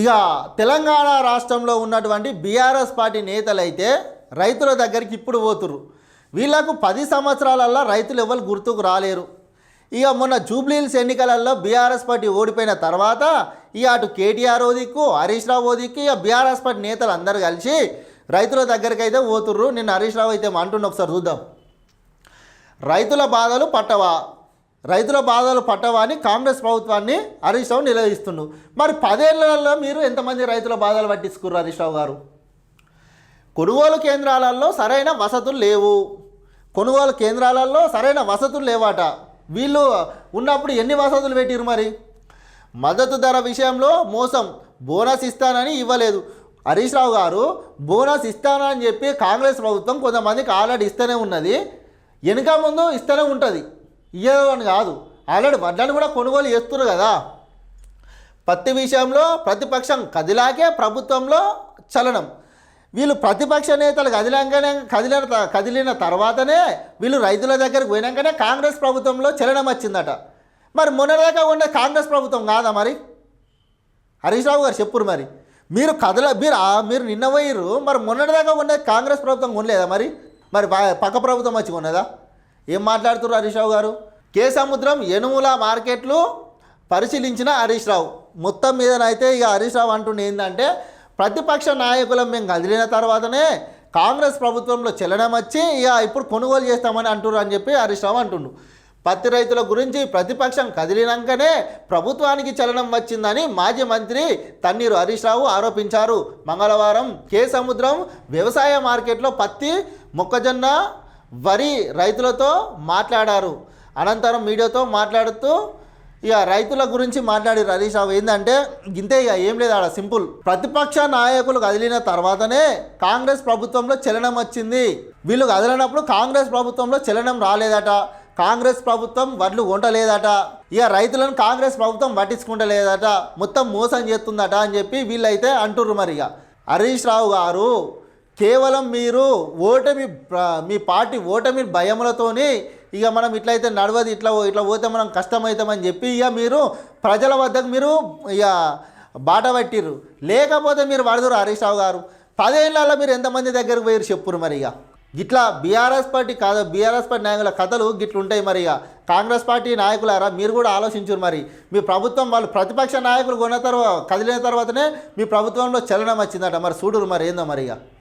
ఇక తెలంగాణ రాష్ట్రంలో ఉన్నటువంటి బీఆర్ఎస్ పార్టీ నేతలైతే రైతుల దగ్గరికి ఇప్పుడు పోతుర్రు. వీళ్ళకు పది సంవత్సరాలల్లో రైతులు ఎవరు గుర్తుకు రాలేరు. ఇక మొన్న జూబ్లీహిల్స్ ఎన్నికలలో బీఆర్ఎస్ పార్టీ ఓడిపోయిన తర్వాత ఇక అటు కేటీఆర్ ఓదిక్కు హరీష్ రావు ఓదిక్కు ఇక బీఆర్ఎస్ పార్టీ నేతలు అందరూ కలిసి రైతుల దగ్గరికి అయితే పోతుర్రు. నిన్న హరీష్ రావు అయితే అంటున్న ఒకసారి చూద్దాం. రైతుల బాధలు పట్టవా? రైతుల బాధలు పట్టవా అని కాంగ్రెస్ ప్రభుత్వాన్ని హరీష్ రావు నిలదీస్తుండు. మరి పదేళ్ళలో మీరు ఎంతమంది రైతుల బాధలు పట్టించుకుర్రు హరీష్ రావు గారు? కొనుగోలు కేంద్రాలలో సరైన వసతులు లేవు. కొనుగోలు కేంద్రాలలో సరైన వసతులు లేవాట. వీళ్ళు ఉన్నప్పుడు ఎన్ని వసతులు పెట్టిరు మరి? మద్దతు ధర విషయంలో మోసం బోనస్ ఇస్తానని ఇవ్వలేదు. హరీష్ రావు గారు బోనస్ ఇస్తానని చెప్పి కాంగ్రెస్ ప్రభుత్వం కొంతమందికి ఆల్రెడీ ఇస్తూనే ఉన్నది. వెనుక ముందు ఇస్తూనే ఉంటుంది. ఇయ్యదు అని కాదు. ఆల్రెడీ వడ్లను కూడా కొనుగోలు చేస్తున్నారు కదా. పత్తి విషయంలో ప్రతిపక్షం కదిలాకే ప్రభుత్వంలో చలనం. వీళ్ళు ప్రతిపక్ష నేతలు కదిలాకనే కదిలిన త- కదిలిన తర్వాతనే వీళ్ళు రైతుల దగ్గరకు పోయినాకనే కాంగ్రెస్ ప్రభుత్వంలో చలనం వచ్చిందట. మరి మొన్నదాకా ఉన్న కాంగ్రెస్ ప్రభుత్వం కాదా మరి? హరీష్ రావు గారు చెప్పురు మరి. మీరు కదల మీరు మీరు నిన్న పోయిర్రు మరి మొన్నటిదాకా ఉన్నది కాంగ్రెస్ ప్రభుత్వం కొనలేదా మరి? మరి ప- పక్క ప్రభుత్వం వచ్చి కొన్నదా? ఏం మాట్లాడుతున్నారు హరీష్ రావు గారు? కే సముద్రం ఎనుముల మార్కెట్లు పరిశీలించిన హరీష్ రావు. మొత్తం మీదనైతే ఇక హరీష్ రావు అంటుండే ఏంటంటే ప్రతిపక్ష నాయకులం మేము కదిలిన తర్వాతనే కాంగ్రెస్ ప్రభుత్వంలో చలనం వచ్చి ఇక ఇప్పుడు కొనుగోలు చేస్తామని అంటున్నారు అని చెప్పి హరీష్ రావు అంటుండు. పత్తి రైతుల గురించి ప్రతిపక్షం కదిలినాకనే ప్రభుత్వానికి చలనం వచ్చిందని మాజీ మంత్రి తన్నీరు హరీష్ రావు ఆరోపించారు. మంగళవారం కే సముద్రం వ్యవసాయ మార్కెట్లో పత్తి మొక్కజొన్న వరి రైతులతో మాట్లాడారు. అనంతరం మీడియాతో మాట్లాడుతూ ఇక రైతుల గురించి మాట్లాడి హరీష్ రావు. ఏంటంటే ఇంతే ఇక ఏం లేదు ఆడ సింపుల్. ప్రతిపక్ష నాయకులు కదిలిన తర్వాతనే కాంగ్రెస్ ప్రభుత్వంలో చలనం వచ్చింది. వీళ్ళు కదిలినప్పుడు కాంగ్రెస్ ప్రభుత్వంలో చలనం రాలేదట. కాంగ్రెస్ ప్రభుత్వం వడ్లు ఉండలేదట ఇక రైతులను కాంగ్రెస్ ప్రభుత్వం పట్టించుకుంటలేదట. మొత్తం మోసం చేస్తుందట అని చెప్పి వీళ్ళైతే అంటుర్రు మరి ఇక. హరీష్ రావు గారు కేవలం మీరు ఓటమి మీ పార్టీ ఓటమి భయములతోని ఇక మనం ఇట్లయితే నడవదు ఇట్లా ఇట్లా పోతే మనం కష్టమవుతామని చెప్పి ఇక మీరు ప్రజల వద్దకు మీరు ఇక బాట పట్టిర్రు. లేకపోతే మీరు పడదురు హరీష్ రావు గారు. పదేళ్ళలో మీరు ఎంతమంది దగ్గరకు పోయారు చెప్పురు మరి ఇక. ఇట్లా బీఆర్ఎస్ పార్టీ కాదు బీఆర్ఎస్ పార్టీ నాయకుల కథలు గిట్లుంటాయి మరి ఇక. కాంగ్రెస్ పార్టీ నాయకులారా మీరు కూడా ఆలోచించరు మరి. మీ ప్రభుత్వం వాళ్ళు ప్రతిపక్ష నాయకులు కొన్న తర్వాత కదిలిన తర్వాతనే మీ ప్రభుత్వంలో చలనం వచ్చిందట మరి చూడరు మరి ఏందో మరి ఇక.